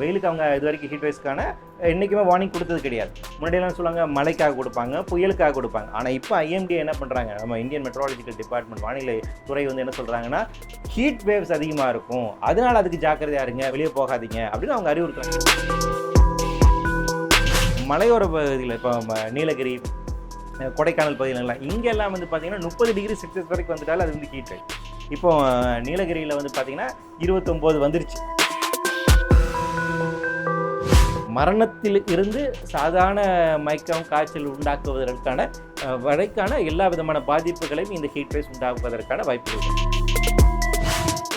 வெயிலுக்கு அவங்க இது வரைக்கும் ஹீட் வைஸ்க்கான என்றைக்குமே வார்னிங் கொடுத்தது கிடையாது. முன்னாடியெல்லாம் சொல்லுவாங்க மழைக்காக கொடுப்பாங்க புயலுக்காக கொடுப்பாங்க. ஆனால் இப்போ ஐஎம்டி என்ன பண்ணுறாங்க நம்ம இந்தியன் மெட்ரலாஜிக்கல் டிபார்ட்மெண்ட் வானிலை துறை வந்து என்ன சொல்கிறாங்கன்னா ஹீட் வேவ்ஸ் அதிகமாக இருக்கும். அதனால் அதுக்கு ஜாக்கிரதையா இருங்க வெளியே போகாதீங்க அப்படின்னு அவங்க அறிவுறுத்துறாங்க. மலையோர பகுதியில் இப்போ நீலகிரி கொடைக்கானல் பகுதிகளெல்லாம் இங்கெல்லாம் வந்து பார்த்திங்கன்னா முப்பது டிகிரி செல்சியஸ் வரைக்கும் வந்துட்டாலும் அது வந்து ஹீட் இப்போ நீலகிரியில் வந்து பார்த்திங்கன்னா இருபத்தொம்போது வந்துருச்சு. மரணத்தில் இருந்து சாதாரண மயக்கம் காய்ச்சல் உண்டாக்குவதற்கான வரைக்கான எல்லா விதமான பாதிப்புகளையும் இந்த ஹீட் வேஸ் உண்டாக்குவதற்கான வாய்ப்புகள் இருக்கு.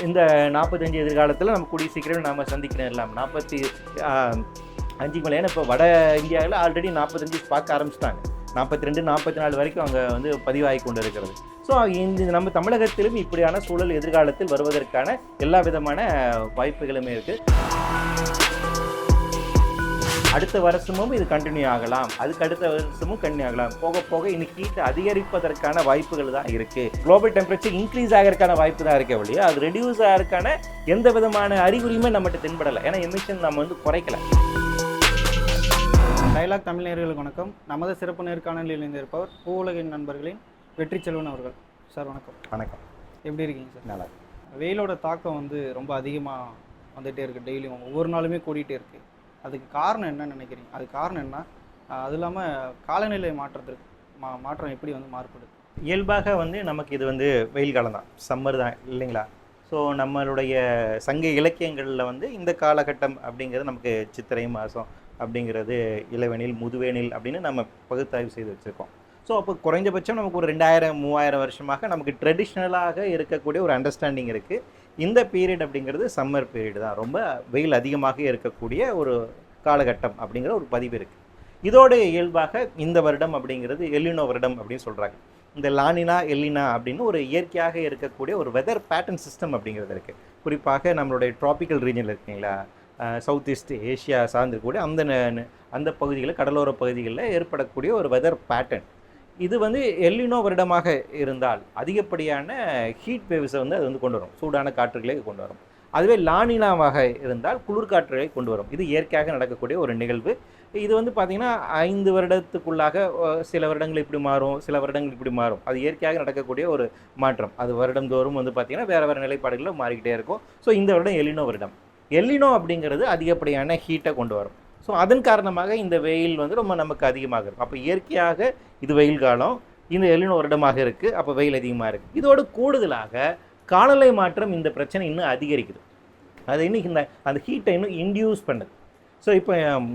இந்த நாற்பத்தஞ்சு எதிர்காலத்தில் நம்ம கூடிய சீக்கிரம் நாம் சந்திக்கிற எல்லாம் நாற்பத்தி அஞ்சு மேலே இப்போ வட இந்தியாவில் ஆல்ரெடி நாற்பத்தஞ்சு பார்க்க ஆரம்பிச்சிட்டாங்க. நாற்பத்தி ரெண்டு நாற்பத்தி நாலு வரைக்கும் அங்கே வந்து பதிவாகி கொண்டு இருக்கிறது ஸோ இந்த நம்ம தமிழகத்திலும் இப்படியான சூழல் எதிர்காலத்தில் வருவதற்கான எல்லா விதமான வாய்ப்புகளுமே இருக்குது அடுத்த வருஷமும் இது கண்டினியூ ஆகலாம். அதுக்கு அடுத்த வருஷமும் கண்டினியூ ஆகலாம். போக போக இன்னைக்கு ஹீட் அதிகரிப்பதற்கான வாய்ப்புகள் தான் இருக்கு. குளோபல் டெம்பரேச்சர் இன்க்ரீஸ் ஆகிறதுக்கான வாய்ப்பு தான் இருக்கே ஒழிய அது ரெடியூஸ் ஆகிறதுக்கான எந்த விதமான அறிகுறியுமே நம்மகிட்ட தென்படலை. ஏன்னா எமிஷன் நம்ம வந்து குறைக்கல. டைலாக் தமிழ் நேயர்களுக்கு வணக்கம். நமது சிறப்பு நேர்காணலில் இணைந்திருப்பவர் பூ உலகின் நண்பர்களின் வெற்றி செல்வன் அவர்கள். சார் வணக்கம். வணக்கம். எப்படி இருக்கீங்க சார்? நல்லா வெயிலோட தாக்கம் வந்து ரொம்ப அதிகமாக வந்துகிட்டே இருக்குது டெய்லியும் ஒவ்வொரு நாளுமே கூடிட்டே இருக்குது அதுக்கு காரணம் என்ன நினைக்கிறீங்க? அதுக்கு காரணம் என்ன? அது இல்லாமல் காலநிலை மாற்றத்திற்கு மா மாற்றம் எப்படி வந்து மாறுபடுது? இயல்பாக வந்து நமக்கு இது வந்து வெயில் காலம் தான். சம்மர் தான் இல்லைங்களா? ஸோ நம்மளுடைய சங்க இலக்கியங்களில் வந்து இந்த காலகட்டம் அப்படிங்கிறது நமக்கு சித்திரை மாதம் அப்படிங்கிறது இளவேனில் முதுவேனில் அப்படின்னு நம்ம பகுத்தாய்வு செய்து வச்சுருக்கோம். ஸோ அப்போ குறைஞ்சபட்சம் நமக்கு ஒரு ரெண்டாயிரம் மூவாயிரம் வருஷமாக நமக்கு ட்ரெடிஷ்னலாக இருக்கக்கூடிய ஒரு அண்டர்ஸ்டாண்டிங் இருக்குது இந்த பீரியட் அப்படிங்கிறது சம்மர் பீரியட் தான். ரொம்ப வெயில் அதிகமாக இருக்கக்கூடிய ஒரு காலகட்டம் அப்படிங்கிற ஒரு பதிவு இருக்குது இதோட இயல்பாக இந்த வருடம் அப்படிங்கிறது எல்லினோ வருடம் அப்படின்னு சொல்கிறாங்க இந்த லானினா எல்லினா அப்படின்னு ஒரு இயற்கையாக இருக்கக்கூடிய ஒரு வெதர் பேட்டர்ன் சிஸ்டம் அப்படிங்கிறது இருக்குது குறிப்பாக நம்மளுடைய ட்ராபிக்கல் ரீஜனில் இருக்குங்களா? சவுத் ஈஸ்ட் ஏஷியா சார்ந்திருக்கக்கூடிய அந்த ந- அந்த பகுதிகளில் கடலோர பகுதிகளில் ஏற்படக்கூடிய ஒரு வெதர் பேட்டர்ன் இது வந்து எல்லினோ வருடமாக இருந்தால் அதிகப்படியான ஹீட் வேவ்ஸை வந்து அது வந்து கொண்டு வரும். சூடான காற்றுகளை கொண்டு வரும். அதுவே லானினாவாக இருந்தால் குளிர்காற்றுகளை கொண்டு வரும். இது இயற்கையாக நடக்கக்கூடிய ஒரு நிகழ்வு. இது வந்து பார்த்திங்கன்னா ஐந்து வருடத்துக்குள்ளாக சில வருடங்கள் இப்படி மாறும் சில வருடங்கள் இப்படி மாறும். அது இயற்கையாக நடக்கக்கூடிய ஒரு மாற்றம். அது வருடந்தோறும் வந்து பார்த்திங்கன்னா வேறு வேறு நிலைப்பாடுகளில் மாறிக்கிட்டே இருக்கும். ஸோ இந்த வருடம் எல்லினோ வருடம். எல்லினோ அப்படிங்கிறது அதிகப்படியான ஹீட்டை கொண்டு வரும். ஸோ அதன் காரணமாக இந்த வெயில் வந்து ரொம்ப நமக்கு அதிகமாக இருக்கும். அப்போ இயற்கையாக இது வெயில் காலம் இந்த எழுநூறு வருடமாக இருக்குது அப்போ வெயில் அதிகமாக இருக்குது இதோடு கூடுதலாக காலநிலை மாற்றம் இந்த பிரச்சனை இன்னும் அதிகரிக்குது. அது இன்னும் இந்த அந்த ஹீட்டை இன்னும் இன்டியூஸ் பண்ணுது. ஸோ இப்போ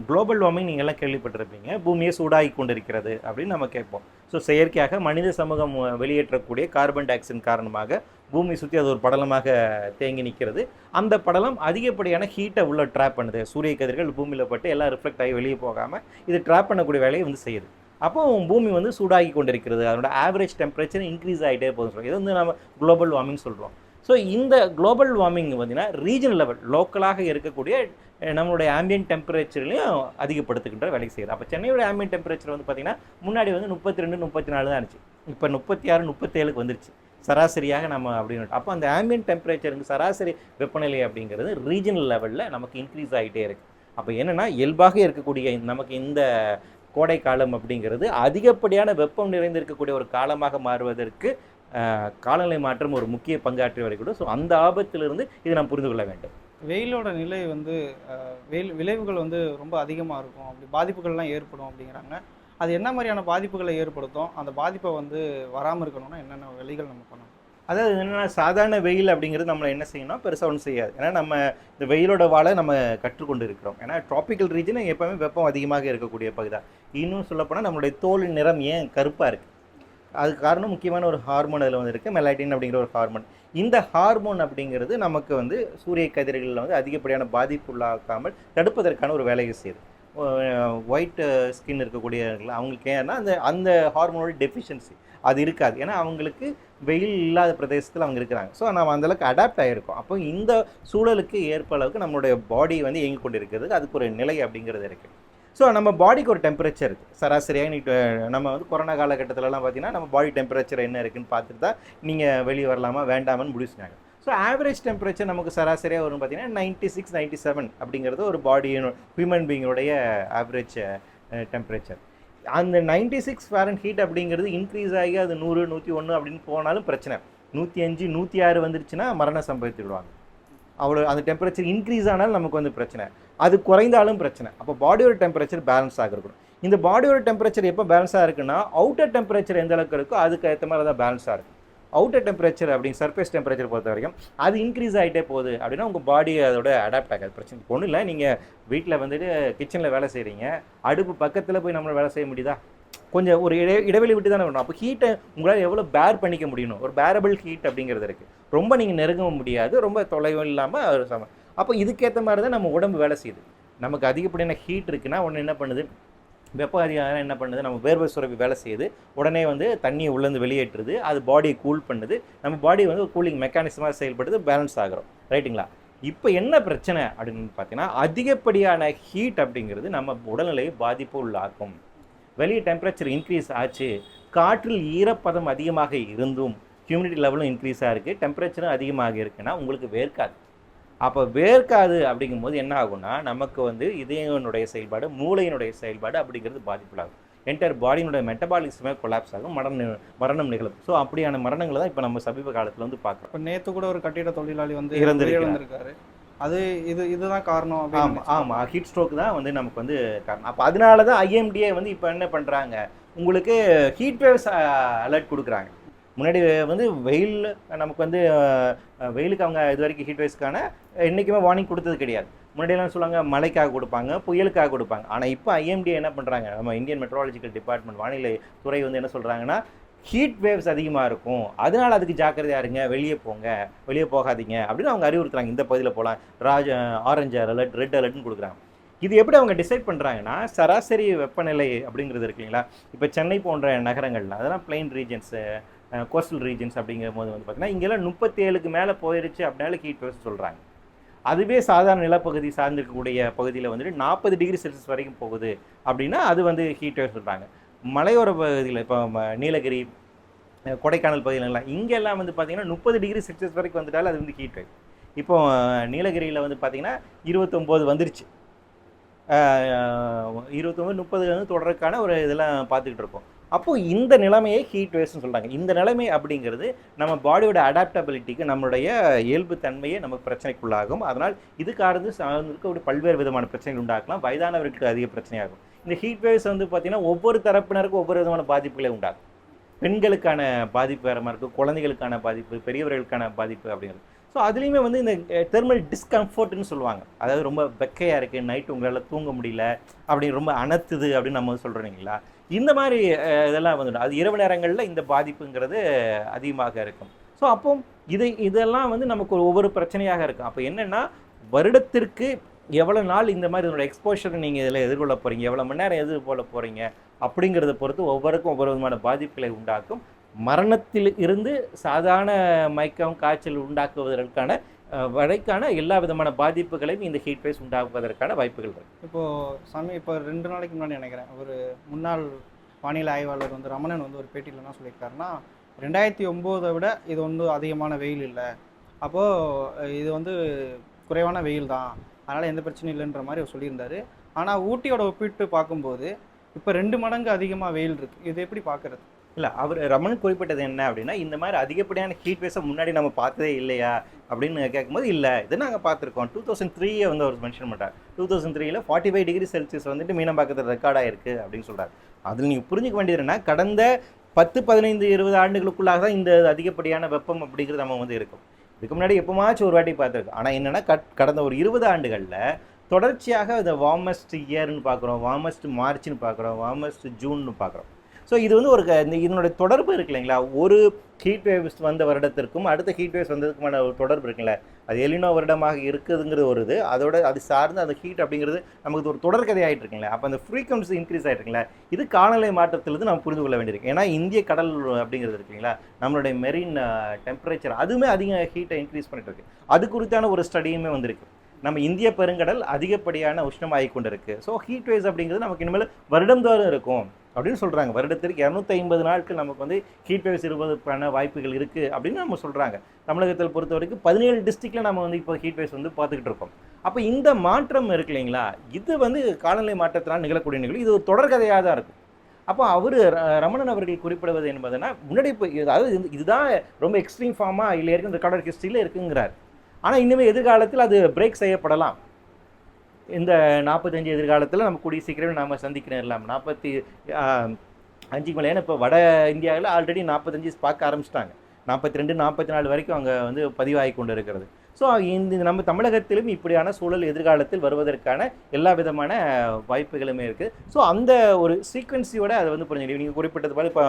குளோபல் வார்மிங் நீங்கள் எல்லாம் கேள்விப்பட்டிருப்பீங்க. பூமியை சூடாகி கொண்டிருக்கிறது அப்படின்னு நம்ம கேட்போம். ஸோ செயற்கையாக மனித சமூகம் வெளியேற்றக்கூடிய கார்பன் டை ஆக்சைடின் காரணமாக பூமி சுற்றி அது ஒரு படலமாக தேங்கி நிற்கிறது அந்த படலம் அதிகப்படியான ஹீட்டை உள்ள ட்ராப் பண்ணுது. சூரிய கதிர்கள் பூமியில் பட்டு எல்லாம் ரிஃப்ளெக்ட் ஆகி வெளியே போகாமல் இது ட்ராப் பண்ணக்கூடிய வேலையை வந்து செய்யுது. அப்போ பூமி வந்து சூடாகி கொண்டிருக்கிறது. அதனோட ஆவரேஜ் டெம்பரேச்சர் இன்க்ரீஸ் ஆகிட்டே போகுது சொல்றோம். இது வந்து நம்ம குளோபல் வார்மிங் சொல்கிறோம் ஸோ இந்த குளோபல் வார்மிங் பார்த்தீங்கன்னா ரீஜனல் லெவல் லோக்கலாக இருக்கக்கூடிய நம்மளுடைய ஆம்பியன் டெம்பரேச்சர்லையும் அதிகப்படுத்துகின்ற வேலை செய்யுது. அப்போ சென்னையோட ஆம்பியன் டெம்பரேச்சர் வந்து பார்த்திங்கன்னா முன்னாடி வந்து முப்பத்தி ரெண்டு முப்பத்தி நாலு தான் இருந்துச்சு. இப்போ முப்பத்தி ஆறு முப்பத்தேழுக்கு வந்துருச்சு. சராசரியாக நம்ம அப்படின்னு அப்போ அந்த ஆம்பியன்ட் டெம்பரேச்சருக்கு சராசரி வெப்பநிலை அப்படிங்கிறது ரீஜனல் லெவலில் நமக்கு இன்க்ரீஸ் ஆகிட்டே இருக்குது அப்போ என்னென்னா இயல்பாக இருக்கக்கூடிய நமக்கு இந்த கோடை காலம் அப்படிங்கிறது அதிகப்படியான வெப்பம் நிறைந்திருக்கக்கூடிய ஒரு காலமாக மாறுவதற்கு காலநிலை மாற்றம் ஒரு முக்கிய பங்காற்றி வருகிறது ஸோ அந்த ஆபத்திலிருந்து இதை நாம் புரிந்து கொள்ள வேண்டும். வெயிலோட நிலை வந்து வெயில் விளைவுகள் வந்து ரொம்ப அதிகமாக இருக்கும். அப்படி பாதிப்புகள்லாம் ஏற்படும் அப்படிங்கிறாங்க. அது என்ன மாதிரியான பாதிப்புகளை ஏற்படுத்தும் அந்த பாதிப்பை வந்து வராமல் இருக்கணும்னா என்னென்ன வழிகள் நம்ம பண்ணணும்? அதாவது என்னென்னா சாதாரண வெயில் அப்படிங்கிறது நம்மளை என்ன செய்யணும் பெருசாக ஒன்றும் செய்யாது. ஏன்னா நம்ம இந்த வெயிலோட வாழை நம்ம கற்றுக்கொண்டு இருக்கிறோம். ஏன்னா ட்ராபிக்கல் ரீஜன் எப்போவுமே வெப்பம் அதிகமாக இருக்கக்கூடிய பகுதி தான். இன்னும் சொல்லப்போனால் நம்மளுடைய தோலின் நிறம் ஏன் கருப்பாக இருக்குது அதுக்கு காரணம் முக்கியமான ஒரு ஹார்மோன் அதில் வந்து இருக்குது மெலாட்டின் அப்படிங்கிற ஒரு ஹார்மோன் இந்த ஹார்மோன் அப்படிங்கிறது நமக்கு வந்து சூரிய கதிர்களில் வந்து அதிகப்படியான பாதிப்பு உள்ளாக்காமல் தடுப்பதற்கான ஒரு வேலையை செய்யுது. ஒயிட் ஸ்கின் இருக்கக்கூடியவர்கள் அவங்களுக்கு ஏன்னா அந்த அந்த ஹார்மோனோட டெஃபிஷியன்சி அது இருக்காது. ஏன்னா அவங்களுக்கு வெயில் இல்லாத பிரதேசத்தில் அவங்க இருக்கிறாங்க. ஸோ நம்ம அந்தளவுக்கு அடாப்ட் ஆகிருக்கோம் அப்போ இந்த சூழலுக்கு ஏற்ப அளவுக்கு நம்மளுடைய பாடி வந்து இயங்கி கொண்டு இருக்கிறது அதுக்கு ஒரு நிலை அப்படிங்கிறது இருக்குது ஸோ நம்ம பாடிக்கு ஒரு டெம்பரேச்சர் இருக்குது சராசரியாக நீ நம்ம வந்து கொரோனா காலகட்டத்திலலாம் பார்த்தீங்கன்னா நம்ம பாடி டெம்பரேச்சர் என்ன இருக்குதுன்னு பார்த்துட்டு தான் நீங்கள் வெளியே வரலாமா வேண்டாமான்னு முடிச்சுனாங்க ஸோ ஆவரேஜ் டெம்பரேச்சர் நமக்கு சராசரியாக வரும் பார்த்தீங்கன்னா நைன்ட்டி சிக்ஸ் நைன்ட்டி செவன் அப்படிங்கிறது ஒரு பாடி ஹியூமன் பீயிங்கோடைய ஆவரேஜ் டெம்பரேச்சர் அந்த நைன்ட்டி சிக்ஸ் ஃபேரன் ஹீட் அப்படிங்கிறது இன்க்ரீஸ் ஆகி அது நூறு நூற்றி ஒன்று அப்படின்னு போனாலும் பிரச்சனை. நூற்றி அஞ்சு நூற்றி ஆறு வந்துருச்சுன்னா மரணம் சம்பவித்து விடுவாங்க. அவ்வளோ அந்த டெம்பரேச்சர் இன்க்ரீஸ் ஆனாலும் நமக்கு வந்து பிரச்சனை. அது குறைந்தாலும் பிரச்சனை. அப்போ பாடியோட டெம்பரேச்சர் பேலன்ஸ் ஆகிருக்கணும் இந்த பாடியோட டெம்பரேச்சர் எப்போ பேலன்ஸாக இருக்குன்னா அவுட்டர் டெம்பரேச்சர் எந்த அளவுக்கு இருக்கோ அதுக்கு ஏற்ற மாதிரி தான் பேலன்ஸாக இருக்கும். அவுட்டர் டெம்பரேச்சர் அப்படிங்க சர்ஃபேஸ் டெம்பரேச்சர் பொறுத்த வரைக்கும் அது இன்க்ரீஸ் ஆகிட்டே போகுது அப்படின்னா உங்கள் பாடி அதோட அடாப்ட் ஆகாது பிரச்சனை ஒன்றும் இல்லை நீங்கள் வீட்டில் வந்துட்டு கிச்சனில் வேலை செய்கிறீங்க அடுப்பு பக்கத்தில் போய் நம்மளால் வேலை செய்ய முடியுதா? கொஞ்சம் ஒரு இடை இடைவெளி விட்டு தானே வரணும். அப்போ ஹீட்டை உங்களால் எவ்வளோ பேர் பண்ணிக்க முடியணும்? ஒரு பேரபிள் ஹீட் அப்படிங்கிறது இருக்குது ரொம்ப நீங்கள் நெருங்கவும் முடியாது ரொம்ப தொலைவும் இல்லாமல் ஒரு சம அப்போ இதுக்கேற்ற மாதிரி தான் நம்ம உடம்பு வேலை செய்யுது. நமக்கு அதிகப்படியான ஹீட் இருக்குன்னா ஒன்று என்ன பண்ணுது? வெப்ப அதிகாரம் என்ன பண்ணுது? நம்ம வேர்வை சுரப்பி வேலை செய்யுது. உடனே வந்து தண்ணியை உள்ளேருந்து வெளியேற்றுது. அது பாடியை கூல் பண்ணுது. நம்ம பாடி வந்து கூலிங் மெக்கானிசமாக செயல்படுது பேலன்ஸ் ஆகிறோம். ரைட்டுங்களா இப்போ என்ன பிரச்சனை அப்படின்னு பார்த்தீங்கன்னா அதிகப்படியான ஹீட் அப்படிங்கிறது நம்ம உடல்நிலையை பாதிப்பு உள்ளாக்கும். வெளியே டெம்பரேச்சர் இன்க்ரீஸ் ஆச்சு. காற்றில் ஈரப்பதம் அதிகமாக இருந்தும் ஹியூமிடிட்டி லெவலும் இன்க்ரீஸாக இருக்குது டெம்பரேச்சரும் அதிகமாக இருக்குன்னா உங்களுக்கு வேர்க்காது. அப்போ வேர்க்காது அப்படிங்கும்போது என்ன ஆகும்னா நமக்கு வந்து இதயனுடைய செயல்பாடு மூளையினுடைய செயல்பாடு அப்படிங்கிறது பாதிப்புள்ளாகும் என்டையர் பாடியினுடைய மெட்டபாலிசமே கொலாப்ஸ் ஆகும் மரணம் மரணம் நிகழும். ஸோ அப்படியான மரணங்களை தான் இப்போ நம்ம சமீப காலத்தில் வந்து பார்க்குறோம். இப்போ நேற்று கூட ஒரு கட்டிட தொழிலாளி வந்து. இறந்திருக்காரு அது இது இதுதான் காரணம் ஆமாம் ஆமாம் ஹீட் ஸ்ட்ரோக் தான் வந்து நமக்கு வந்து காரணம். அப்போ அதனால தான் ஐஎம்டிஏ வந்து இப்போ என்ன பண்ணுறாங்க உங்களுக்கு ஹீட் வேவ்ஸ் அலர்ட் கொடுக்குறாங்க. முன்னாடி வந்து வெயில் நமக்கு வந்து வெயிலுக்கு அவங்க இது வரைக்கும் ஹீட் வைஸ்க்கான என்றைக்குமே வார்னிங் கொடுத்தது கிடையாது. முன்னாடியெல்லாம் சொல்லுவாங்க மழைக்காக கொடுப்பாங்க புயலுக்காக கொடுப்பாங்க. ஆனால் இப்போ ஐஎம்டிஏ என்ன பண்ணுறாங்க நம்ம இந்தியன் மெட்ரோலாஜிக்கல் டிபார்ட்மெண்ட் வானிலை துறை வந்து என்ன சொல்கிறாங்கன்னா ஹீட் வேவ்ஸ் அதிகமாக இருக்கும். அதனால் அதுக்கு ஜாக்கிரதையாக இருங்க. வெளியே போங்க. வெளியே போகாதீங்க. அப்படின்னு அவங்க அறிவுறுத்துறாங்க. இந்த பகுதியில் போகலாம் ராஜ ஆரஞ்சு அலர்ட் ரெட் அலர்ட்னு கொடுக்குறாங்க. இது எப்படி அவங்க டிசைட் பண்ணுறாங்கன்னா சராசரி வெப்பநிலை அப்படிங்கிறது இருக்குங்களா இப்போ சென்னை போன்ற நகரங்கள்லாம் அதெல்லாம் பிளெயின் ரீஜன்ஸு கோஸ்டல் ரீஜன்ஸ் அப்படிங்கும் போது வந்து பார்த்தீங்கன்னா இங்கெல்லாம் முப்பத்தி ஏழுக்கு மேலே போயிடுச்சு அப்படின்னால ஹீட் வேவ்ஸ் சொல்கிறாங்க அதுவே சாதாரண நிலப்பகுதி சார்ந்திருக்கக்கூடிய பகுதியில் வந்துட்டு நாற்பது டிகிரி செல்சியஸ் வரைக்கும் போகுது அப்படின்னா அது வந்து ஹீட் வேவ் சொல்கிறாங்க மலையோர பகுதியில் இப்போ நீலகிரி கொடைக்கானல் பகுதிகளெல்லாம் இங்கெல்லாம் வந்து பார்த்தீங்கன்னா முப்பது டிகிரி செல்சியஸ் வரைக்கும் வந்துட்டாலும் அது வந்து ஹீட் வேவ் இப்போ நீலகிரியில் வந்து பார்த்திங்கன்னா இருபத்தொம்போது வந்துருச்சு. இருபத்தொம்பது முப்பது வந்து தொடர்க்கான ஒரு இதெல்லாம் பார்த்துக்கிட்டு இருக்கோம். அப்போது இந்த நிலைமையை ஹீட் வேவ்ஸ்னு சொல்கிறாங்க இந்த நிலைமை அப்படிங்கிறது நம்ம பாடியோட அடாப்டபிலிட்டிக்கு நம்மளுடைய இயல்பு தன்மையே நமக்கு பிரச்சனைக்குள்ளாகும். அதனால் இது காரணத்து சார்ந்திருக்க ஒரு பல்வேறு விதமான பிரச்சனைகள் உண்டாக்கலாம் வயதானவர்களுக்கு அதிக பிரச்சனையாகும். இந்த ஹீட் வேவ்ஸ் வந்து பார்த்திங்கன்னா ஒவ்வொரு தரப்பினருக்கும் ஒவ்வொரு விதமான பாதிப்புகளை உண்டாகும். பெண்களுக்கான பாதிப்பு வேறு மாதிரி இருக்கும். குழந்தைகளுக்கான பாதிப்பு பெரியவர்களுக்கான பாதிப்பு அப்படிங்கிறது. ஸோ அதுலேயுமே வந்து இந்த தெர்மல் டிஸ்கம்ஃபர்ட்னு சொல்லுவாங்க. அதாவது ரொம்ப வெக்கையாக இருக்குது நைட்டு உங்களால் தூங்க முடியல. அப்படின்னு ரொம்ப அனத்துது அப்படின்னு நம்ம சொல்கிறோம் இல்லைங்களா? இந்த மாதிரி இதெல்லாம் வந்துடும். அது இரவு நேரங்களில் இந்த பாதிப்புங்கிறது அதிகமாக இருக்கும். ஸோ அப்போ இதை இதெல்லாம் வந்து நமக்கு ஒரு ஒவ்வொரு பிரச்சனையாக இருக்கும். அப்போ என்னென்னா வருடத்திற்கு எவ்வளோ நாள் இந்த மாதிரி இதனோட எக்ஸ்போஷர் நீங்கள் இதில் எதிர்கொள்ள போகிறீங்க எவ்வளோ மணி நேரம் எதிர்கொள்ள போகிறீங்க அப்படிங்கிறத பொறுத்து ஒவ்வொருக்கும் ஒவ்வொரு விதமான பாதிப்புகளை உண்டாக்கும். மரணத்தில் இருந்து சாதாரண மயக்கம் காய்ச்சல் உண்டாக்குவதற்கான வரைக்கான எல்லா விதமான பாதிப்புகளையும் இந்த ஹீட் வேவ்ஸ் உண்டாகுவதற்கான வாய்ப்புகள் இருக்குது இப்போது சாமி இப்போ ரெண்டு நாளைக்கு முன்னாடி நினைக்கிறேன் ஒரு முன்னாள் வானிலை ஆய்வாளர் வந்து ரமணன் வந்து ஒரு பேட்டியில் என்ன சொல்லியிருக்காருன்னா ரெண்டாயிரத்தி ஒம்போதை விட இது ஒன்றும் அதிகமான வெயில் இல்லை. அப்போது இது வந்து குறைவான வெயில் தான். அதனால் எந்த பிரச்சனையும் இல்லைன்ற மாதிரி அவர் சொல்லியிருந்தாரு. ஆனால் ஊட்டியோட ஒப்பிட்டு பார்க்கும்போது இப்போ ரெண்டு மடங்கு அதிகமாக வெயில் இருக்குது இது எப்படி பார்க்குறது? இல்லை அவர் ரமணன் குறிப்பிட்டது என்ன அப்படின்னா இந்த மாதிரி அதிகப்படியான ஹீட் வேஸை முன்னாடி நம்ம பார்த்ததே இல்லையா அப்படின்னு கேட்கும்போது இல்லை இது நாங்கள் பார்த்துருக்கோம். டூ தௌசண்ட் த்ரீயை வந்து அவர் மென்ஷன் பண்ணுறார் டூ தௌசண்ட் த்ரீயில் ஃபார்ட்டி ஃபைவ் டிகிரி செல்சியஸ் வந்துட்டு மீனம்பாக்கத்தில் ரெக்கார்டாக ஆயிருக்கு அப்படின்னு சொல்கிறார் அதில் நீங்கள் புரிஞ்சுக்க வேண்டியது கடந்த பத்து பதினைந்து இருபது ஆண்டுகளுக்குள்ளாக தான் இந்த அதிகப்படியான வெப்பம் அப்படிங்கிறது நம்ம வந்து இருக்கும். இதுக்கு முன்னாடி எப்போமாச்சும் ஒரு வாட்டி பார்த்துருக்கோம். ஆனால் என்னென்னா கட் கடந்த ஒரு இருபது ஆண்டுகளில் தொடர்ச்சியாக இந்த வார்மஸ்ட் இயர்னு பார்க்குறோம். வார்மஸ்ட் மார்ச்னு பார்க்குறோம். வார்மஸ்ட் ஜூன்னு பார்க்குறோம். ஸோ இது வந்து ஒரு க- இந்த இதனுடைய தொடர்பு இருக்கு இல்லைங்களா? ஒரு ஹீட் வேவ்ஸ் வந்த வருடத்திற்கும் அடுத்த ஹீட் வேவ்ஸ் வந்ததுக்குமான ஒரு தொடர்பு இருக்குல்ல? அது எலினோ வருடமாக இருக்குதுங்கிறது ஒரு இது. அதோட அது சார்ந்து அந்த ஹீட் அப்படிங்கிறது நமக்கு ஒரு தொடர்கதை ஆகிட்டு இருக்குங்களே அப்போ அந்த ஃப்ரீக்வன்சி இன்க்ரீஸ் ஆகிட்டு இது காலநிலை மாற்றத்திலிருந்து நம்ம புரிந்து கொள்ள வேண்டியிருக்கு. ஏன்னா இந்திய கடல் அப்படிங்கிறது இருக்குங்களா நம்மளுடைய மெரின் டெம்பரேச்சர் அதுவுமே அதிக ஹீட்டை இன்க்ரீஸ் பண்ணிட்டு இருக்கு. அது குறித்தான ஒரு ஸ்டடியுமே வந்திருக்கு. நம்ம இந்திய பெருங்கடல் அதிகப்படியான உஷ்ணமாகி கொண்டிருக்கு. ஸோ ஹீட் வேவ்ஸ் அப்படிங்கிறது நமக்கு இனிமேல் வருடந்தோறும் இருக்கும். அப்படின்னு சொல்கிறாங்க வருடத்திற்கு இரநூத்தி ஐம்பது நாட்கள் நமக்கு வந்து ஹீட் வேவ்ஸ் இருப்பதற்கான வாய்ப்புகள் இருக்குது அப்படின்னு நம்ம சொல்கிறாங்க தமிழகத்தில் பொறுத்த வரைக்கும் பதினேழு டிஸ்ட்ரிக்டில் நம்ம வந்து இப்போ ஹீட் வேவ்ஸ் வந்து பார்த்துக்கிட்டு இருக்கோம். அப்போ இந்த மாற்றம் இருக்கு இல்லைங்களா? இது வந்து காலநிலை மாற்றத்தினால் நிகழக்கூடிய நிகழ்வு. இது ஒரு தொடர்கதையாக தான் இருக்கும். அப்போ அவர் ரமணன் அவர்கள் குறிப்பிடுவது என்பதுன்னா முன்னாடி இப்போ அதாவது இது- இதுதான் ரொம்ப எக்ஸ்ட்ரீம் ஃபார்மாக இல்லை இருக்குது இந்த கடல் ஹிஸ்ட்ரியில் இருக்குங்கிறார். ஆனால் இன்னுமே எதிர்காலத்தில் அது பிரேக் செய்யப்படலாம். இந்த நாற்பத்தஞ்சு எதிர்காலத்தில் நம்ம கூடிய சீக்கிரம் நாம் சந்திக்கணும் இல்லாமல் நாற்பத்தி அஞ்சுக்கு மேலே ஏன்னா இப்போ வட இந்தியாவில் ஆல்ரெடி நாற்பத்தஞ்சு பார்க்க ஆரம்பிச்சிட்டாங்க. நாற்பத்தி ரெண்டு நாற்பத்தி நாலு வரைக்கும் அங்கே வந்து பதிவாகி கொண்டு இருக்கிறது ஸோ இந்த நம்ம தமிழகத்திலும் இப்படியான சூழல் எதிர்காலத்தில் வருவதற்கான எல்லா விதமான வாய்ப்புகளுமே இருக்குது ஸோ அந்த ஒரு சீக்வன்சியோட அதை வந்து புரிஞ்சுக்கணும் நீங்கள் குறிப்பிட்டது போல இப்போ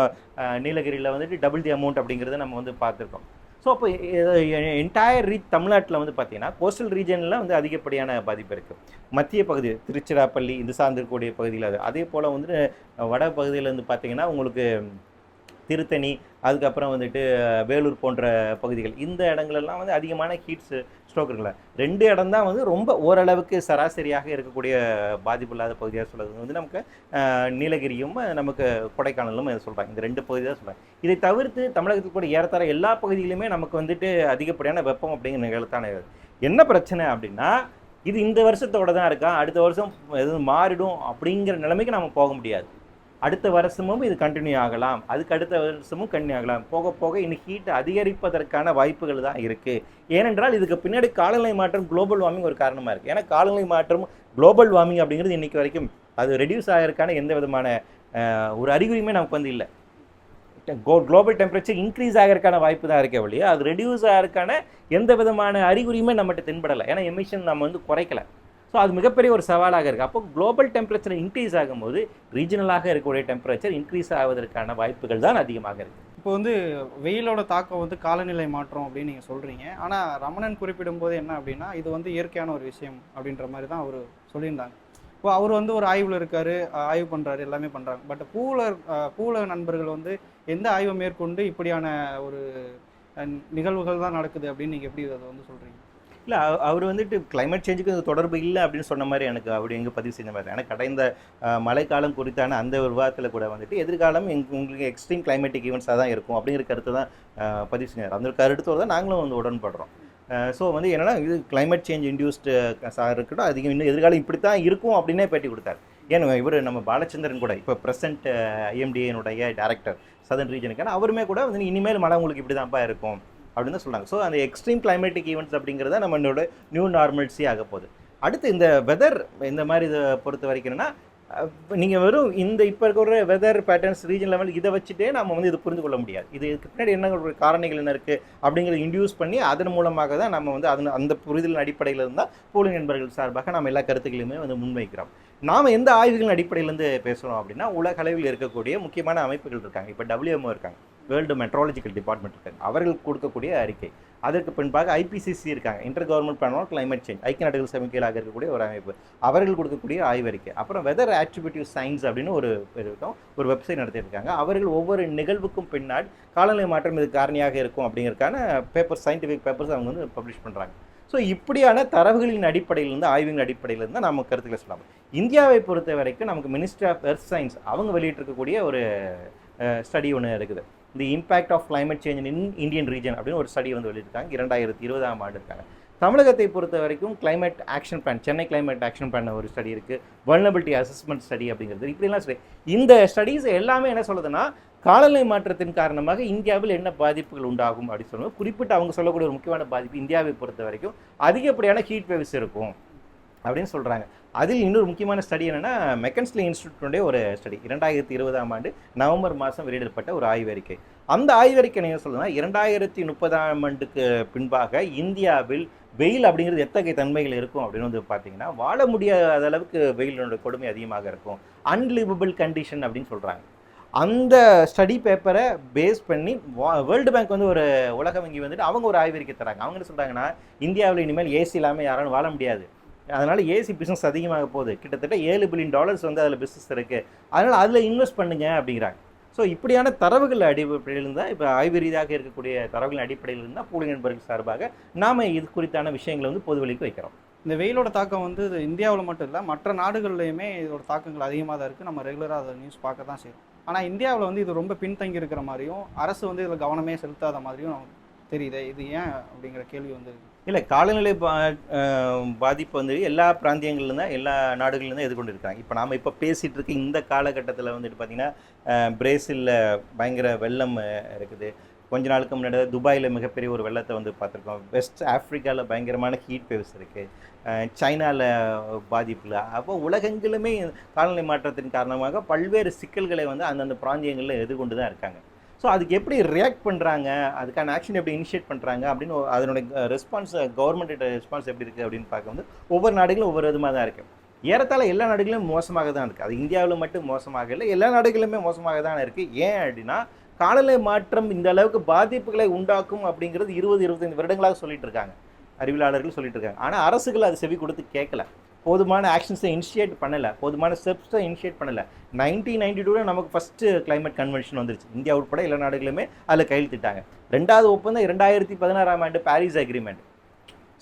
நீலகிரியில் வந்துட்டு டபுள் தி அமௌண்ட் அப்படிங்கிறத நம்ம வந்து பார்த்துருக்கோம். ஸோ அப்போ என்டையர் ரீ தமிழ்நாட்டில் வந்து பார்த்தீங்கன்னா கோஸ்டல் ரீஜனில் வந்து அதிகப்படியான பாதிப்பு இருக்குது மத்திய பகுதி திருச்சிராப்பள்ளி இது சார்ந்திருக்கக்கூடிய பகுதியில் அது. அதே போல் வந்துட்டு வட பகுதியில் வந்து பார்த்தீங்கன்னா உங்களுக்கு திருத்தணி அதுக்கப்புறம் வந்துட்டு வேலூர் போன்ற பகுதிகள். இந்த இடங்களெல்லாம் வந்து அதிகமான ஹீட்ஸ் ஸ்ட்ரோக் இருக்குல்ல ரெண்டு இடம் தான் வந்து ரொம்ப ஓரளவுக்கு சராசரியாக இருக்கக்கூடிய பாதிப்பு இல்லாத பகுதியாக சொல்கிறது வந்து நமக்கு நீலகிரியும் நமக்கு கொடைக்கானலும் சொல்கிறாங்க இந்த ரெண்டு பகுதி தான் சொல்கிறாங்க இதை தவிர்த்து தமிழகத்தில் கூட ஏறத்தாழ எல்லா பகுதியிலுமே நமக்கு வந்துட்டு அதிகப்படியான வெப்பம் அப்படிங்கிற நிகழ்த்தான என்ன பிரச்சனை அப்படின்னா இது இந்த வருஷத்தோட தான் இருக்கா? அடுத்த வருஷம் எதுவும் மாறிடும் அப்படிங்கிற நிலைமைக்கு நம்ம போக முடியாது. அடுத்த வருஷமும் இது கண்டினியூ ஆகலாம். அதுக்கு அடுத்த வருஷமும் கண்டினியூ ஆகலாம். போக போக இன்னும் ஹீட் அதிகரிப்பதற்கான வாய்ப்புகள் தான் இருக்குது ஏனென்றால் இதுக்கு பின்னாடி காலநிலை மாற்றம் குளோபல் வார்மிங் ஒரு காரணமாக இருக்குது ஏன்னா காலநிலை மாற்றம் குளோபல் வார்மிங் அப்படிங்கிறது இன்றைக்கி வரைக்கும் அது ரெடியூஸ் ஆகிறதுக்கான எந்த விதமான ஒரு அறிகுறியுமே நமக்கு வந்து இல்லை. குளோபல் டெம்பரேச்சர் இன்க்ரீஸ் ஆகிறதுக்கான வாய்ப்பு தான் இருக்கே ஒழிய அது ரெடியூஸ் ஆகிறதுக்கான எந்த விதமான அறிகுறியுமே நம்மகிட்ட தென்படலை. ஏன்னா எமிஷன் நம்ம வந்து குறைக்கல. ஸோ அது மிகப்பெரிய ஒரு சவாலாக இருக்குது அப்போ குளோபல் டெம்பரேச்சர் இன்க்ரீஸ் ஆகும்போது ரீஜனலாக இருக்கக்கூடிய டெம்பரேச்சர் இன்க்ரீஸ் ஆவதற்கான வாய்ப்புகள் தான் அதிகமாக இருக்குது இப்போ வந்து வெயிலோட தாக்கம் வந்து காலநிலை மாற்றம் அப்படின்னு நீங்கள் சொல்கிறீங்க ஆனால் ரமணன் குறிப்பிடும்போது என்ன அப்படின்னா இது வந்து இயற்கையான ஒரு விஷயம் அப்படின்ற மாதிரி தான் அவர் சொல்லியிருந்தாங்க. இப்போ அவர் வந்து ஒரு ஆய்வில் இருக்கார் ஆய்வு பண்ணுறாரு எல்லாமே பண்ணுறாங்க பட் பூலர் பூல பூலக நண்பர்கள் வந்து எந்த ஆய்வை மேற்கொண்டு இப்படியான ஒரு நிகழ்வுகள் தான் நடக்குது அப்படின்னு நீங்கள் எப்படி அதை வந்து சொல்கிறீங்க இல்லை அவர் வந்துட்டு கிளைமேட் சேஞ்சுக்கு தொடர்பு இல்லை அப்படின்னு சொன்ன மாதிரி எனக்கு அவர் எங்கே பதிவு செஞ்ச மாதிரி எனக்கு கடந்த மழைக்காலம் குறித்தான அந்த ஒரு விவாதத்தில் கூட வந்துட்டு எதிர்காலம் எங் உங்களுக்கு எக்ஸ்ட்ரீம் கிளைமேட்டிக் ஈவெண்ட்ஸாக தான் இருக்கும் அப்படிங்கிற கருத்து தான் பதிவு செஞ்சார். அந்த கருத்தோடு தான் நாங்களும் வந்து உடன்படுறோம். ஸோ வந்து என்னென்னா இது கிளைமேட் சேஞ்ச் இன்டியூஸ்டு இருக்கட்டும் அதிகம் இன்னும் எதிர்காலம் இப்படி தான் இருக்கும் அப்படின்னே பேட்டி கொடுத்தார். ஏன்னா இவர் நம்ம பாலச்சந்திரன் கூட இப்போ ப்ரெசென்ட் ஐஎம்டிஏனுடைய டேரக்டர் சதன் ரீஜனுக்கான அவருமே கூட வந்து இனிமேல் மழை உங்களுக்கு இப்படி தான்ப்பா இருக்கும். அப்படின்னு தான் சொல்கிறாங்க ஸோ அந்த எக்ஸ்ட்ரீம் கிளைமேட்டிக் ஈவெண்ட்ஸ் அப்படிங்கிறத நம்மளோட நியூ நார்மல்ஸி ஆக போகுது. அடுத்து இந்த வெதர் இந்த மாதிரி இதை பொறுத்த வரைக்கும்னா நீங்கள் வெறும் இந்த இப்போ இருக்கிற வெதர் பேட்டர்ன்ஸ் ரீஜன் லெவல் இதை வச்சுட்டே நம்ம வந்து இது புரிந்து கொள்ள முடியாது. இது இதுக்கு பின்னாடி என்ன ஒரு காரணிகள் என்ன இருக்குது அப்படிங்கிறத இன்டியூஸ் பண்ணி அதன் மூலமாக தான் நம்ம வந்து அதன் அந்த புரிதலின் அடிப்படையில் இருந்தால் போலிங் நண்பர்கள் சார்பாக நம்ம எல்லா கருத்துக்களையுமே வந்து முன்வைக்கிறோம். நாம் எந்த ஆய்வுகளின் அடிப்படையிலேருந்து பேசுகிறோம் அப்படின்னா உலக அளவில் இருக்கக்கூடிய முக்கியமான அமைப்புகள் இருக்காங்க. இப்போ டபிள்யூஎம்ஓ இருக்காங்க. வேர்ல்டு மெட்ராலஜிக்கல் டிபார்ட்மெண்ட் இருக்காங்க. அவர்கள் கொடுக்கக்கூடிய அறிக்கை. அதற்கு பின்பாக ஐபிசிசி இருக்காங்க. Inter government panel climate change ஐக்கிய நாடுகள் சமிக்கையிலாக இருக்கக்கூடிய ஒரு அமைப்பு. அவர்கள் கொடுக்கக்கூடிய ஆய்வறிக்கை அப்புறம் வெதர் ஆட்ரிபியூட்டிவ் சயின்ஸ் அப்படின்னு ஒரு இருக்கும். ஒரு வெப்சைட் நடத்தியிருக்காங்க. அவர்கள் ஒவ்வொரு நிகழ்வுக்கும் பின்னாடி காலநிலை மாற்றம் இது காரணியாக இருக்கும் அப்படிங்கிறதுக்கான பேப்பர் சயின்டிஃபிக் பேப்பர்ஸ் அவங்க வந்து பப்ளிஷ் பண்ணுறாங்க ஸோ இப்படியான தரவுகளின் அடிப்படையிலிருந்து ஆய்வின் அடிப்படையிலிருந்து தான் நம்ம கருத்துக்களை சொல்லலாம். இந்தியாவை பொறுத்த வரைக்கும் நமக்கு மினிஸ்ட்ரி ஆஃப் எர்த் சயின்ஸ் அவங்க வெளியிட்டிருக்கக்கூடிய ஒரு ஸ்டடி ஒன்று இருக்குது. The impact of climate change in Indian region அப்படின்னு ஒரு ஸ்டடி வந்து வெளியிட்டிருக்காங்க. இரண்டாயிரத்தி இருபதாம் ஆண்டு இருக்காங்க தமிழகத்தை பொறுத்த வரைக்கும் climate action plan Chennai climate action plan ஒரு ஸ்டடி இருக்குது வல்னபிலிட்டி அசஸ்மெண்ட் ஸ்டடி அப்படிங்கிறது. இப்படிலாம் ஸ்டடி இந்த ஸ்டடீஸ் எல்லாமே என்ன சொல்லுதுன்னா காலநிலை மாற்றத்தின் காரணமாக இந்தியாவில் என்ன பாதிப்புகள் உண்டாகும் அப்படின்னு சொல்லுவோம் குறிப்பிட்டு அவங்க சொல்லக்கூடிய ஒரு முக்கியமான பாதிப்பு இந்தியாவை பொறுத்த வரைக்கும் அதிகப்படியான ஹீட் வேவ்ஸ் இருக்கும் அப்படின்னு சொல்கிறாங்க அதில் இன்னொரு முக்கியமான ஸ்டடி என்னென்னா மெக்கன்ஸ்லி இன்ஸ்டியூட்டுடைய ஒரு ஸ்டடி இரண்டாயிரத்தி இருபதாம் ஆண்டு நவம்பர் மாதம் வெளியிடப்பட்ட ஒரு ஆய்வறிக்கை. அந்த ஆய்வறிக்கை என்ன சொல்லுன்னா இரண்டாயிரத்தி முப்பதாம் ஆண்டுக்கு பின்பாக இந்தியாவில் வெயில் அப்படிங்கிறது எத்தகைய தன்மைகள் இருக்கும் அப்படின்னு வந்து பார்த்தீங்கன்னா வாழ முடியாத அளவுக்கு வெயிலோட கொடுமை அதிகமாக இருக்கும். அன்லிவபிள் கண்டிஷன் அப்படின்னு சொல்கிறாங்க அந்த ஸ்டடி பேப்பரை பேஸ் பண்ணி வேர்ல்டு பேங்க் வந்து ஒரு உலக வங்கி வந்துட்டு அவங்க ஒரு ஆய்வறிக்கை தராங்க. அவங்க என்ன சொல்கிறாங்கன்னா இந்தியாவில் இனிமேல் ஏசி இல்லாமல் யாரும் வாழ முடியாது. அதனால் ஏசி பிஸ்னஸ் அதிகமாக போகுது. கிட்டத்தட்ட ஏழு பில்லியன் டாலர்ஸ் வந்து அதில் பிஸ்னஸ் இருக்குது அதனால் அதில் இன்வெஸ்ட் பண்ணுங்க அப்படிங்கிறாங்க. ஸோ இப்படியான தரவுகள் அடிப்படையில் இருந்தால் இப்போ ஆய்வு ரீதியாக இருக்கக்கூடிய தரவுகளின் அடிப்படையில் இருந்தால் பூலிங் நண்பர்கள் சார்பாக நாம் இது குறித்தான விஷயங்களை வந்து பொதுவெளிக்கு வைக்கிறோம். இந்த வெயிலோட தாக்கம் வந்து இந்தியாவில் மட்டும் இல்லை மற்ற நாடுகள்லையுமே இதோட தாக்கங்கள் அதிகமாக தான் இருக்குது நம்ம ரெகுலராக அதை நியூஸ் பார்க்க தான் செய்கிறோம் ஆனால் இந்தியாவில் வந்து இது ரொம்ப பின்தங்கி இருக்கிற மாதிரியும் அரசு வந்து இதில் கவனமே செலுத்தாத மாதிரியும் தெரியுது இது ஏன் அப்படிங்கிற கேள்வி வந்து இல்லை காலநிலை பா பாதிப்பு வந்து எல்லா பிராந்தியங்கள்ல தான் எல்லா நாடுகள்ல தான் எதிர்கொண்டு இருக்காங்க இப்போ நாம் இப்போ பேசிகிட்டு இருக்க இந்த காலகட்டத்தில் வந்துட்டு பார்த்திங்கன்னா பிரேசிலில் பயங்கர வெள்ளம் இருக்குது. கொஞ்ச நாளுக்கு முன்னாடி துபாயில் மிகப்பெரிய ஒரு வெள்ளத்தை வந்து பார்த்துருக்கோம். வெஸ்ட் ஆஃப்ரிக்காவில் பயங்கரமான ஹீட் வேவ்ஸ் இருக்குது சைனாவில் பாதிப்பில். அப்போ உலகெங்கிலுமே காலநிலை மாற்றத்தின் காரணமாக பல்வேறு சிக்கல்களை வந்து அந்தந்த பிராந்தியங்களில் எதிர்கொண்டு தான் இருக்காங்க. ஸோ அதுக்கு எப்படி ரியாக்ட் பண்ணுறாங்க அதுக்கான ஆக்ஷன் எப்படி இனிஷியேட் பண்ணுறாங்க அப்படின்னு அதனுடைய ரெஸ்பான்ஸ் கவர்மெண்ட்டோட ரெஸ்பான்ஸ் எப்படி இருக்குது அப்படின்னு பார்க்கும்போது ஒவ்வொரு நாடுகளும் ஒவ்வொரு விதமாக தான் இருக்குது ஏறத்தாழ எல்லா நாடுகளும் மோசமாக தான் இருக்குது அது இந்தியாவில் மட்டும் மோசமாக இல்லை எல்லா நாடுகளுமே மோசமாக தான் இருக்குது ஏன் அப்படின்னா காலநிலை மாற்றம் இந்த அளவுக்கு பாதிப்புகளை உண்டாக்கும் அப்படிங்கிறது இருபது இருபத்தைந்து வருடங்களாக சொல்லிட்டு இருக்காங்க. அறிவியலாளர்கள் சொல்லிட்டு இருக்காங்க. ஆனால் அரசுகள் அது செவி கொடுத்து கேட்கல. போதுமான ஆக்ஷன்ஸை இனிஷியேட் பண்ணலை. போதுமான ஸ்டெப்ஸை இனிஷியேட் பண்ணலை. நைன்டீன் நைன்டி டூவில் நமக்கு ஃபஸ்ட்டு கிளைமேட் கன்வென்ஷன் வந்துருச்சு. இந்தியா உட்பட எல்லா நாடுகளுமே அதில் கையெழுத்திட்டாங்க. ரெண்டாவது ஒப்பந்தம் இரண்டாயிரத்தி பதினாறாம் ஆண்டு பாரிஸ் அக்ரிமெண்ட்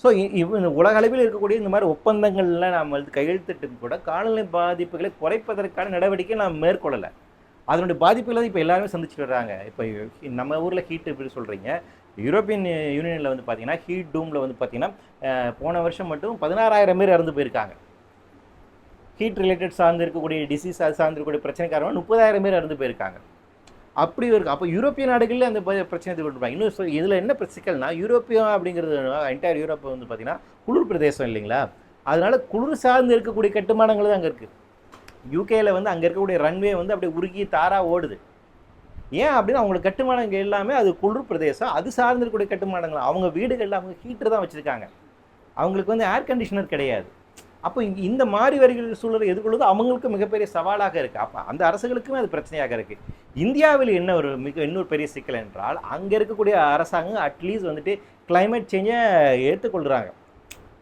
ஸோ இவ் உலக அளவில் இருக்கக்கூடிய இந்த மாதிரி ஒப்பந்தங்கள்லாம் நாம் வந்து கையெழுத்திட்டு கூட காலநிலை பாதிப்புகளை குறைப்பதற்கான நடவடிக்கை நாம் மேற்கொள்ளலை. அதனுடைய பாதிப்புகளை இப்போ எல்லாருமே சந்திச்சுட்டு வர்றாங்க. இப்போ நம்ம ஊரில் ஹீட் எப்படி சொல்கிறீங்க யூரோப்பியன் யூனியனில் வந்து பார்த்தீங்கன்னா ஹீட் டூமில் வந்து பார்த்தீங்கன்னா போன வருஷம் மட்டும் பதினாறாயிரம் பேர் இறந்து போயிருக்காங்க. ஹீட் ரிலேட்டட் சார்ந்து இருக்கக்கூடிய டிசீஸ் அது சார்ந்து இருக்கக்கூடிய பிரச்சனை காரணமாக முப்பதாயிரம் பேர் இறந்து போயிருக்காங்க. அப்படி இருக்கு அப்போ யூரோப்பிய நாடுகளில் அந்த பிரச்சனை எதிர்கொண்டிருப்பாங்க இன்னும் இதில் என்ன பிரச்சனைனா யூரோப்பியா யூரோப்பியம் அப்படிங்கிறது என்டையர் யூரோப்பை வந்து பார்த்தீங்கன்னா குளிர் பிரதேசம் இல்லைங்களா? அதனால் குளிர் சார்ந்து இருக்கக்கூடிய கட்டுமானங்கள் தான் அங்கே இருக்குது யூகேல வந்து அங்கே இருக்கக்கூடிய ரன்வே வந்து அப்படியே உருகி தாரா ஓடுது. ஏன் அப்படின்னா அவங்களுக்கு கட்டுமானங்கள் எல்லாமே அது குளிர் பிரதேசம் அது சார்ந்திருக்கக்கூடிய கட்டுமானங்கள். அவங்க வீடுகளில் அவங்க ஹீட்டர் தான் வச்சுருக்காங்க. அவங்களுக்கு வந்து ஏர் கண்டிஷனர் கிடையாது. அப்போ இந்த மாறி வருகிற சூழலை எதிர்கொள்வது அவங்களுக்கு மிகப்பெரிய சவாலாக இருக்குது அப்போ அந்த அரசுகளுக்குமே அது பிரச்சனையாக இருக்குது இந்தியாவில் என்ன ஒரு மிக இன்னொரு பெரிய சிக்கல் என்றால் அங்கே இருக்கக்கூடிய அரசாங்கம் அட்லீஸ்ட் வந்துட்டு கிளைமேட் சேஞ்சை ஏற்றுக்கொள்கிறாங்க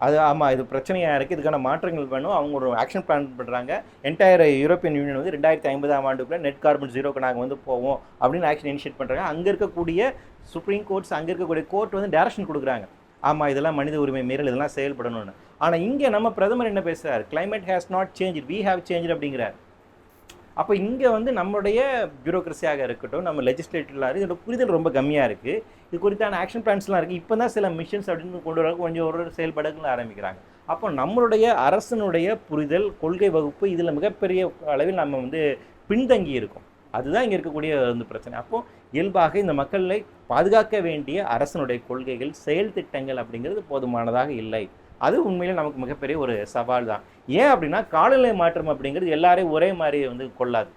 அது ஆமாம் இது பிரச்சனையாக இருக்குது இதுக்கான மாற்றங்கள் வேணும். அவங்க ஒரு ஆக்ஷன் பிளான் பண்ணுறாங்க என்டையர் யூரோப்பியன் யூனியன் வந்து ரெண்டாயிரத்தி ஐம்பதாம் ஆண்டுக்குள்ளே நெட் கார்பன் ஜீரோக்கு நாங்கள் வந்து போவோம் அப்படின்னு ஆக்ஷன் இனிஷியேட் பண்ணுறாங்க அங்கே இருக்கக்கூடிய சுப்ரீம் கோர்ட்ஸ் அங்கே இருக்கக்கூடிய கோர்ட் வந்து டேரக்ஷன் கொடுக்குறாங்க. ஆமாம் இதெல்லாம் மனித உரிமை மீறல் இதெல்லாம் செயல்படணும்னு. ஆனால் இங்கே நம்ம பிரதமர் என்ன பேசுகிறார் climate has not change we have change அப்படிங்கிறார். அப்போ இங்கே வந்து நம்மளுடைய பியூரோக்ரஸியாக இருக்கட்டும் நம்ம லெஜிஸ்லேட்டிவ்லாம் இதோட புரிதல் ரொம்ப கம்மியாக இருக்குது இது குறித்தான ஆக்ஷன் பிளான்ஸ்லாம் இருக்குது இப்போ தான் சில மிஷன்ஸ் அப்படின்னு கொண்டு வர கொஞ்சம் ஒரு ஒரு செயல்பாடுகள் ஆரம்பிக்கிறாங்க. அப்போ நம்மளுடைய அரசனுடைய புரிதல் கொள்கை வகுப்பு இதில் மிகப்பெரிய அளவில் நம்ம வந்து பின்தங்கி இருக்கோம். அதுதான் இங்கே இருக்கக்கூடிய வந்து பிரச்சனை. அப்போது இயல்பாக இந்த மக்களை பாதுகாக்க வேண்டிய அரசனுடைய கொள்கைகள் செயல் திட்டங்கள் அப்படிங்கிறது போதுமானதாக இல்லை. அது உண்மையில் நமக்கு மிகப்பெரிய ஒரு சவால் தான். ஏன் அப்படின்னா காலநிலை மாற்றம் அப்படிங்கிறது எல்லாரையும் ஒரே மாதிரி வந்து கொள்ளாது.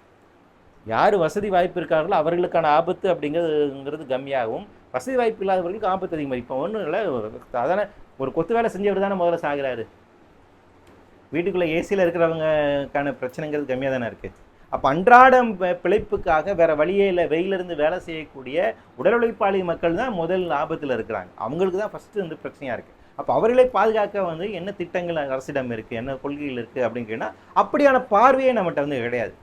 யார் வசதி வாய்ப்பு இருக்காங்களோ அவர்களுக்கான ஆபத்து அப்படிங்கிறதுங்கிறது கம்மியாகும். வசதி வாய்ப்பு இல்லாதவர்களுக்கு ஆபத்து அதிகமாக இப்போ ஒன்றும் இல்லை சாதாரண ஒரு கொத்து வேலை செஞ்சவர் தானே முதல்ல சாகிறாரு. வீட்டுக்குள்ளே ஏசியில் இருக்கிறவங்கக்கான பிரச்சனைங்கிறது கம்மியாக தானே இருக்குது அப்போ அன்றாடம் பிழைப்புக்காக வேறு வழியே இல்லை வெயிலிருந்து வேலை செய்யக்கூடிய உடல் உழைப்பாளி மக்கள் தான் முதல் ஆபத்தில் இருக்கிறாங்க. அவங்களுக்கு தான் ஃபஸ்ட்டு வந்து பிரச்சனையாக இருக்குது அப்போ அவர்களை பாதுகாக்க வந்து என்ன திட்டங்கள் அரசிடம் இருக்குது என்ன கொள்கைகள் இருக்குது அப்படின்னு கேட்டால் அப்படியான பார்வையே நம்மகிட்ட வந்து கிடையாது.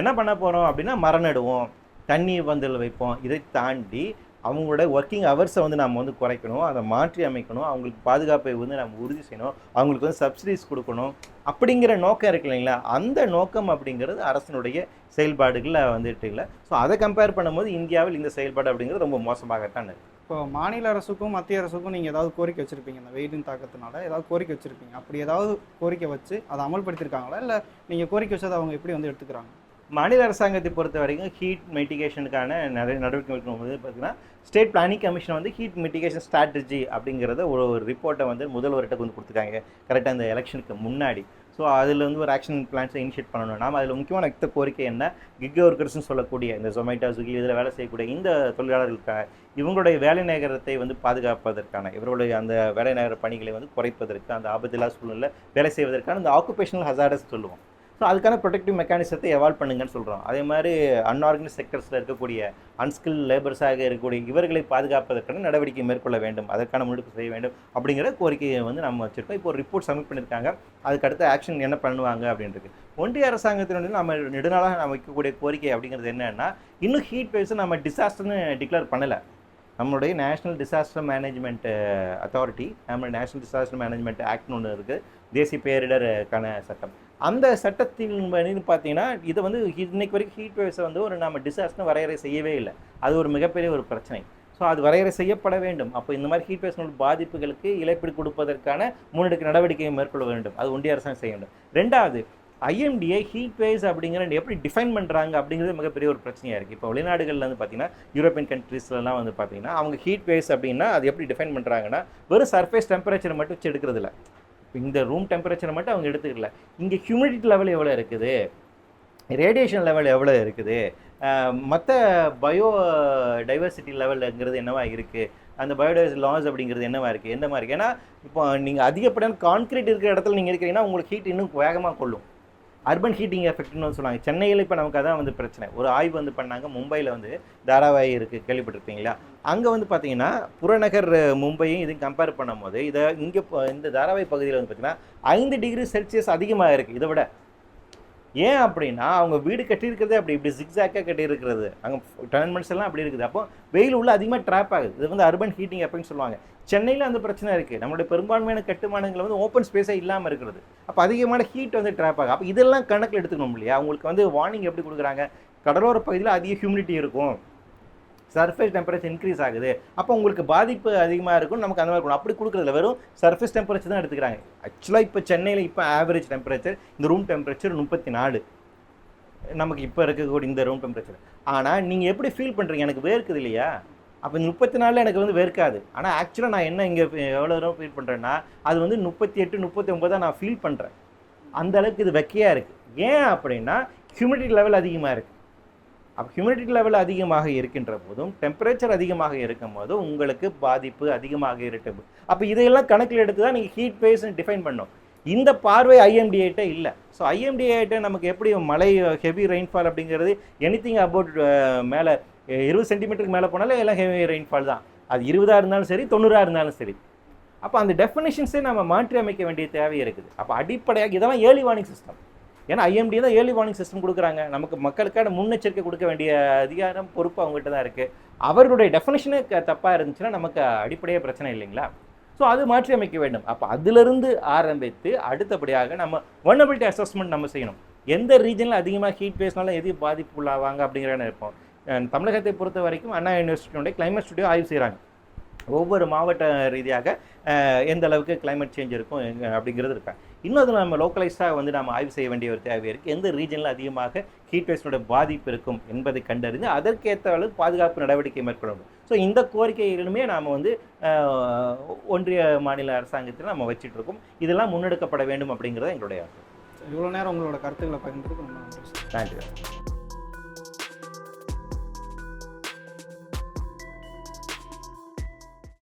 என்ன பண்ண போகிறோம் அப்படின்னா மரம் நடுவோம் தண்ணி பந்தல் வைப்போம். இதை தாண்டி அவங்களோட ஒர்க்கிங் ஹவர்ஸை வந்து நம்ம வந்து குறைக்கணும். அதை மாற்றி அமைக்கணும். அவங்களுக்கு பாதுகாப்பை வந்து நம்ம உறுதி செய்யணும். அவங்களுக்கு வந்து சப்சிடிஸ் கொடுக்கணும். அப்படிங்கிற நோக்கம் இருக்கு இல்லைங்களா? அந்த நோக்கம் அப்படிங்கிறது அரசனுடைய செயல்பாடுகளில் வந்துட்டு இல்லை. ஸோ அதை கம்பேர் பண்ணும்போது இந்தியாவில் இந்த செயல்பாடு அப்படிங்கிறது ரொம்ப மோசமாகத்தான் இருக்கு. இப்போ மாநில அரசுக்கும் மத்திய அரசுக்கும் நீங்கள் ஏதாவது கோரிக்கை வச்சுருப்பீங்க. இந்த வெயிலின் தாக்கத்தினால ஏதாவது கோரிக்கை வச்சுருப்பீங்க. அப்படி ஏதாவது கோரிக்கை வச்சு அதை அமல்படுத்தியிருக்காங்களா? இல்லை நீங்கள் கோரிக்கை வச்சதை அவங்க எப்படி வந்து எடுத்துக்கிறாங்க? மாநில அரசாங்கத்தை பொறுத்த வரைக்கும் ஹீட் மிட்டிகேஷனுக்கான நிறைய நடவடிக்கை எடுக்கும்போது பார்த்தீங்கன்னா ஸ்டேட் பிளானிங் கமிஷன் வந்து ஹீட் மிட்டிகேஷன் ஸ்ட்ராட்டஜி அப்படிங்கிறத ஒரு ஒரு ரிப்போர்ட்டை வந்து முதல்வர்கிட்ட வந்து கொடுத்துருக்காங்க. கரெக்டாக அந்த எலெக்ஷனுக்கு முன்னாடி. ஸோ அதில் வந்து ஒரு ஆக்ஷன் பிளான்ஸை இனிஷியேட் பண்ணணும். நாம் அதில் முக்கியமான வைத்த கோரிக்கை என்ன? கிக் ஒர்க்கர்ஸ்னு சொல்லக்கூடிய இந்த ஜொமேட்டோ ஸ்விக்கி இதில் வேலை செய்யக்கூடிய இந்த தொழிலாளர்களுக்கான இவங்களுடைய வேலை நேரத்தை வந்து பாதுகாப்பதற்கான இவர்களுடைய அந்த வேலை நேர பணிகளை வந்து குறைப்பதற்கு அந்த ஆபத்தில்லா சூழ்நிலை வேலை செய்வதற்கான இந்த ஆக்குபேஷனல் ஹசார்டஸ் சொல்லுவோம். ஸோ அதுக்கான ப்ரொடெக்டிவ் மெக்கானிசத்தை எவால்வ் பண்ணுங்கன்னு சொல்கிறோம் அதே மாதிரி அன்ஆர்கனைஸ் செக்டர்ஸில் இருக்கக்கூடிய அன்ஸ்கில் லேபர்ஸாக இருக்கக்கூடிய இவர்களை பாதுகாப்பதற்கான நடவடிக்கை மேற்கொள்ள வேண்டும். அதற்கான முன்னெடுப்பு செய்ய வேண்டும் அப்படிங்கிற கோரிக்கையை வந்து நம்ம வச்சுருக்கோம். இப்போ ஒரு ரிப்போர்ட் சப்மிட் பண்ணியிருக்காங்க. அதுக்கு அடுத்த ஆக்ஷன் என்ன பண்ணுவாங்க அப்படின்றது. ஒன்றிய அரசாங்கத்தினுடைய நம்ம நெடுநாளாக நம்ம வைக்கக்கூடிய கோரிக்கை அப்படிங்கிறது என்னென்னா இன்னும் ஹீட் வேவ்ஸை நம்ம டிசாஸ்டர்னு டிக்ளேர் பண்ணலை. நம்மளுடைய நேஷனல் டிசாஸ்டர் மேனேஜ்மெண்ட் அத்தாரிட்டி நம்ம நேஷனல் டிசாஸ்டர் மேனேஜ்மெண்ட் ஆக்ட்னு ஒன்று இருக்குது தேசிய பேரிடருக்கான சட்டம். அந்த சட்டத்தின் படி பார்த்தீங்கன்னா இதை வந்து இன்னைக்கு வரைக்கும் ஹீட் வேவ்ஸை வந்து ஒரு நம்ம டிசாஸ்டர் வரையறை செய்யவே இல்லை. அது ஒரு மிகப்பெரிய ஒரு பிரச்சனை. ஸோ அது வரையறை செய்யப்பட வேண்டும். அப்போ இந்த மாதிரி ஹீட் வேவ்ஸ் பாதிப்புகளுக்கு இழப்பீடு கொடுப்பதற்கான முன்னெடுக்க நடவடிக்கையை மேற்கொள்ள வேண்டும். அது ஒன்றிய அரசாங்கம் செய்ய வேண்டும். ரெண்டாவது ஐஎம்டிஐ ஹீட் வேவ்ஸ் அப்படிங்கிற எப்படி டிஃபைன் பண்ணுறாங்க அப்படிங்கிறது மிகப்பெரிய ஒரு பிரச்சனையாக இருக்குது இப்போ வெளிநாடுகளில் வந்து பார்த்தீங்கன்னா யூரோப்பியன் கண்ட்ரீஸ்லலாம் வந்து பார்த்தீங்கன்னா அவங்க ஹீட் வேவ்ஸ் அப்படின்னா அது எப்படி டிஃபைன் பண்ணுறாங்கன்னா வெறும் சர்ஃபேஸ் டெம்பரேச்சர் மட்டும் வச்சு எடுக்கிறதில்ல இந்த ரூம் டெம்பரேச்சரை மட்டும் அவங்க எடுத்துக்கல. இங்கே ஹியூமிடிட்டி லெவல் எவ்வளோ இருக்குது? ரேடியேஷன் லெவல் எவ்வளோ இருக்குது? மற்ற பயோ டைவர்சிட்டி லெவலுங்கிறது என்னவா இருக்குது அந்த பயோடைவர்சிட்டி லாஸ் அப்படிங்கிறது என்னவா இருக்குது எந்த மாதிரி இருக்குது ஏன்னா இப்போ நீங்கள் அதிகப்படியான கான்க்ரீட் இருக்கிற இடத்துல நீங்கள் இருக்கிறீங்கன்னா உங்களுக்கு ஹீட் இன்னும் வேகமாக கொள்ளும். அர்பன் ஹீட்டிங் எஃபெக்ட்னு சொல்லுவாங்க. சென்னையில் இப்போ நமக்கு அதான் வந்து பிரச்சனை. ஒரு ஆய்வு வந்து பண்ணாங்க. மும்பையில் வந்து தாராவாய் இருக்குது கேள்விப்பட்டிருப்பீங்களா? அங்கே வந்து பார்த்தீங்கன்னா புறநகர் மும்பையும் இதையும் கம்பேர் பண்ணும்போது இதை இங்கே இந்த தாராவாய் பகுதியில் வந்து பார்த்தீங்கன்னா ஐந்து டிகிரி செல்சியஸ் அதிகமாக இருக்குது இதை விட ஏன் அப்படின்னா அவங்க வீடு கட்டியிருக்கிறதே அப்படி இப்படி ஜிக்ஸாக்காக கட்டியிருக்கிறது. அங்கே டெனன்மெண்ட்ஸ் எல்லாம் அப்படி இருக்குது. அப்போ வெயில் உள்ள அதிகமாக ட்ராப் ஆகுது. இது வந்து அர்பன் ஹீட்டிங் அப்படின்னு சொல்லுவாங்க. சென்னையில் அந்த பிரச்சனை இருக்குது நம்மளுடைய பெரும்பான்மையான கட்டுமானங்கள் வந்து ஓப்பன் ஸ்பேஸே இல்லாமல் இருக்கிறது. அப்போ அதிகமான ஹீட் வந்து ட்ராப் ஆகும். அப்போ இதெல்லாம் கணக்கில் எடுத்துக்கணும் இல்லையா? அவங்களுக்கு வந்து வார்னிங் எப்படி கொடுக்குறாங்க? கடலோர பகுதியில் அதிக ஹியூமிடிட்டி இருக்கும். சர்ஃபேஸ் டெம்பரேச்சர் இன்க்ரீஸ் ஆகுது. அப்போ உங்களுக்கு பாதிப்பு அதிகமாக இருக்கும் நமக்கு அந்த மாதிரி இருக்கணும் அப்படி கொடுக்குறதுல வெறும் சர்ஃபேஸ் டெம்பரேச்சர் தான் எடுத்துக்கிறாங்க. ஆக்சுவலாக இப்போ சென்னையில் இப்போ ஆவரேஜ் டெம்பரேச்சர் இந்த ரூம் டெம்பரேச்சர் முப்பத்தி நாலு நமக்கு இப்போ இருக்கக்கூடிய இந்த ரூம் டெம்பரேச்சர் ஆனால் நீங்கள் எப்படி ஃபீல் பண்ணுறீங்க எனக்கு வேர்க்குது இல்லையா? அப்போ இந்த முப்பத்தி நாலில் எனக்கு வந்து வேர்க்காது. ஆனால் ஆக்சுவலாக நான் என்ன இங்கே எவ்வளோ தூரம் ஃபீல் பண்ணுறேன்னா அது வந்து முப்பத்தி எட்டு முப்பத்தி ஒம்பதாக நான் ஃபீல் பண்ணுறேன் அந்த அளவுக்கு இது வெக்கையாக இருக்குது ஏன் அப்படின்னா ஹியூமிடிட்டி லெவல் அதிகமாக இருக்குது அப்போ ஹியூமிடிட்டி லெவல் அதிகமாக இருக்கின்ற போதும் டெம்பரேச்சர் அதிகமாக இருக்கும் போதும் உங்களுக்கு பாதிப்பு அதிகமாக இருக்கும் அப்போ இதையெல்லாம் கணக்கில் எடுத்து தான் நீங்கள் ஹீட் பேஸ்ன்னு டிஃபைன் பண்ணணும். இந்த பார்வை ஐஎம்டிஏட்ட இல்லை. ஸோ ஐஎம்டிஏட்ட நமக்கு எப்படி மழை ஹெவி ரெயின்ஃபால் அப்படிங்கிறது எனிதிங் அபவுட் மேலே இருபது சென்டிமீட்டருக்கு மேலே போனாலே எல்லாம் ஹெவி ரெயின்ஃபால் தான். அது இருபதாக இருந்தாலும் சரி தொண்ணூறாக இருந்தாலும் சரி. அப்போ அந்த டெஃபினேஷன்ஸே நம்ம மாற்றி அமைக்க வேண்டிய தேவை இருக்குது. அப்போ அடிப்படையாக இதெல்லாம் ஏர்லி வார்னிங் சிஸ்டம் ஏன்னா ஐஎம்டி தான் ஏர்லி வார்னிங் சிஸ்டம் கொடுக்குறாங்க. நமக்கு மக்களுக்கான முன்னெச்சரிக்கை கொடுக்க வேண்டிய அதிகாரம் பொறுப்பு அவங்ககிட்ட தான் இருக்குது அவர்களுடைய டெஃபினேஷனே தப்பாக இருந்துச்சுன்னா நமக்கு அடிப்படையே பிரச்சனை இல்லைங்களா? ஸோ அது மாற்றி அமைக்க வேண்டும். அப்போ அதிலிருந்து ஆரம்பித்து அடுத்தபடியாக நம்ம வர்னபிலிட்டி அசஸ்மெண்ட் நம்ம செய்யணும். எந்த ரீஜனில் அதிகமாக ஹீட் பேஸ்னாலும் எது பாதிப்புள்ளாவாங்க அப்படிங்கிற இருப்போம் தமிழகத்தை பொறுத்த வரைக்கும் அண்ணா யூனிவர்சிட்டியோட கிளைமேட் ஸ்டுடியோ ஆய்வு செய்கிறாங்க ஒவ்வொரு மாவட்ட ரீதியாக எந்த அளவுக்கு climate சேஞ்ச் இருக்கும் அப்படிங்கிறது இருக்காங்க இன்னும் அதில் நம்ம லோக்கலைஸாக வந்து நம்ம ஆய்வு செய்ய வேண்டிய ஒரு தேவை இருக்குது எந்த ரீஜனில் அதிகமாக ஹீட் வேஸ்டோட பாதிப்பு இருக்கும் என்பதை கண்டறிந்து அதற்கேற்ற அளவு பாதுகாப்பு நடவடிக்கை மேற்கொள்ளணும். ஸோ இந்த கோரிக்கைகளிலுமே நாம் வந்து ஒன்றிய மாநில அரசாங்கத்தில் நம்ம வச்சிட்டு இருக்கோம் இதெல்லாம் முன்னெடுக்கப்பட வேண்டும் அப்படிங்கிறது எங்களுடைய இவ்வளோ நேரம் உங்களோட கருத்துக்களை ரொம்ப சார் நன்றி.